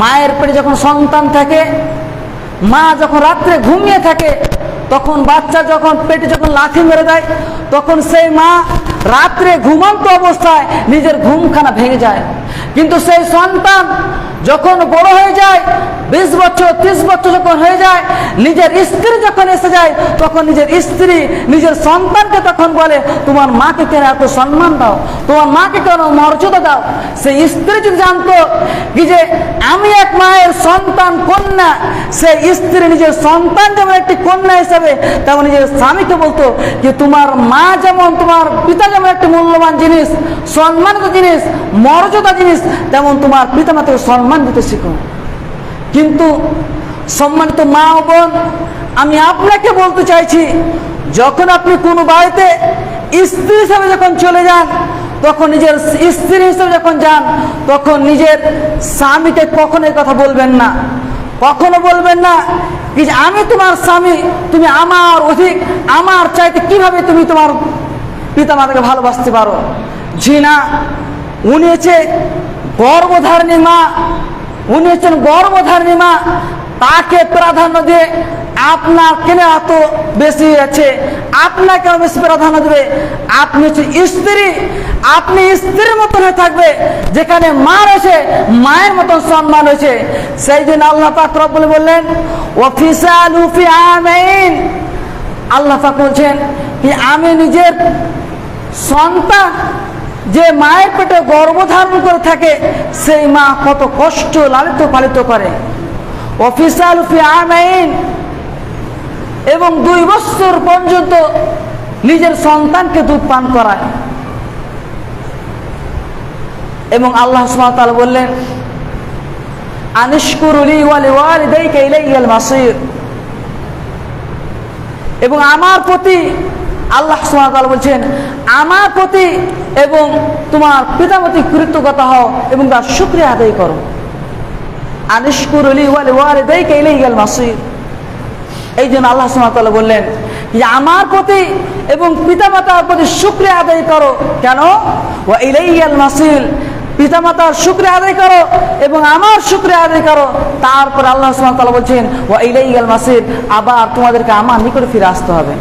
মায়ের পেটে যখন সন্তান থাকে, মা যখন রাত্রে ঘুমিয়ে থাকে, তখন বাচ্চা যখন পেটে যখন লাথি মেরে দেয়, তখন সেই মা রাত্রে ঘুমন্ত অবস্থায় নিজের ঘুমখানা ভেঙে যায়। কিন্তু সেই সন্তান যখন বড় হয়ে যায়, বিশ বছর, ত্রিশ বছর যখন হয়ে যায়, নিজের স্ত্রী যখন এসে যায়, তখন নিজের স্ত্রী নিজের সন্তানকে তখন বলে, তোমার মাকে কেন এত সম্মান দাও? তোমার মাকে কেন মর্যাদা দাও? সেই স্ত্রী যদি জানতো কি যে আমি এক মায়ের সন্তান কন্যা, সেই স্ত্রী নিজের সন্তান যেমন একটি কন্যা হিসাবে, তেমন নিজের স্বামীকে বলতো যে, তোমার মা যেমন তোমার পিতা যেমন একটি মূল্যবান জিনিস, সম্মানিত জিনিস, মর্যাদা জিনিস, তেমন তোমার পিতা মাতাকে সম্মান দিতে শিখো। কিন্তু সম্মানিত মা ও বোন, আমি আপনাকে বলতে চাইছি, যখন আপনি কোনো বাড়িতে স্ত্রী হিসাবে যখন চলে যান, তখন নিজের স্ত্রী হিসেবে যখন যান, তখন নিজের স্বামীকে কখনোই কথা বলবেন না। কখনো বলবেন না আমি তোমার স্বামী, তুমি আমার অধিক, আমার চাইতে কীভাবে তুমি তোমার পিতা মাতাকে ভালোবাসতে পারো। জি না উনি হচ্ছে গর্ভধারিণী মা, উনি হচ্ছেন গর্ভধারিণী মা, তাকে প্রাধান্য দিয়ে আপনার কেন এত বেশি আছে? আপনাকে বেশি প্রাধান্য দেবে। আপনি হচ্ছে স্ত্রী, আপনি স্ত্রীর মতন হয়ে থাকবে, যেখানে মা রয়েছে মায়ের মতন সম্মান হয়েছে। সেই জন্য আল্লাহ পাক রব্বুল বললেন অফিসাল আমিন। আল্লাহ পাক বলছেন কি আমি নিজের সন্তান যে মায়ের পেটে গর্ভধারণ করে থাকে, সেই মা কত কষ্ট লালিত পালিত করে। অফিসাল ফি আইন এবং দুই বছর পর্যন্ত নিজের সন্তানকে দুধ পান করায়। এবং আল্লাহ সুবহানাহু বললেন আনিশকুরুলি ওয়ালি এবং আমার প্রতি আল্লাহ সুবহানাহু বলছেন, আমার প্রতি এবং তোমার পিতামতি কৃতজ্ঞতা হও এবং তার শুক্রিয়া আদায় করো। আনিশকুরুলি ওয়ালি ওয়ালিদাইকা ইলাইয়াল মাসির। এই জন্য আল্লাহ সুবহানাহু বললেন, যে আমার প্রতি এবং পিতামাতার প্রতি শুক্রিয়া আদায় করো। কেন? ও ইলাইয়াল মাসিল পিতামাতার শুক্রিয়া আদায় করো এবং আমার শুক্রিয়া আদায় করো। তারপর আল্লাহ সুবহানাহু বলছেন ও ইলাইয়াল মাসির। আবার তোমাদেরকে আমার নিকটে ফিরে আসতে হবে।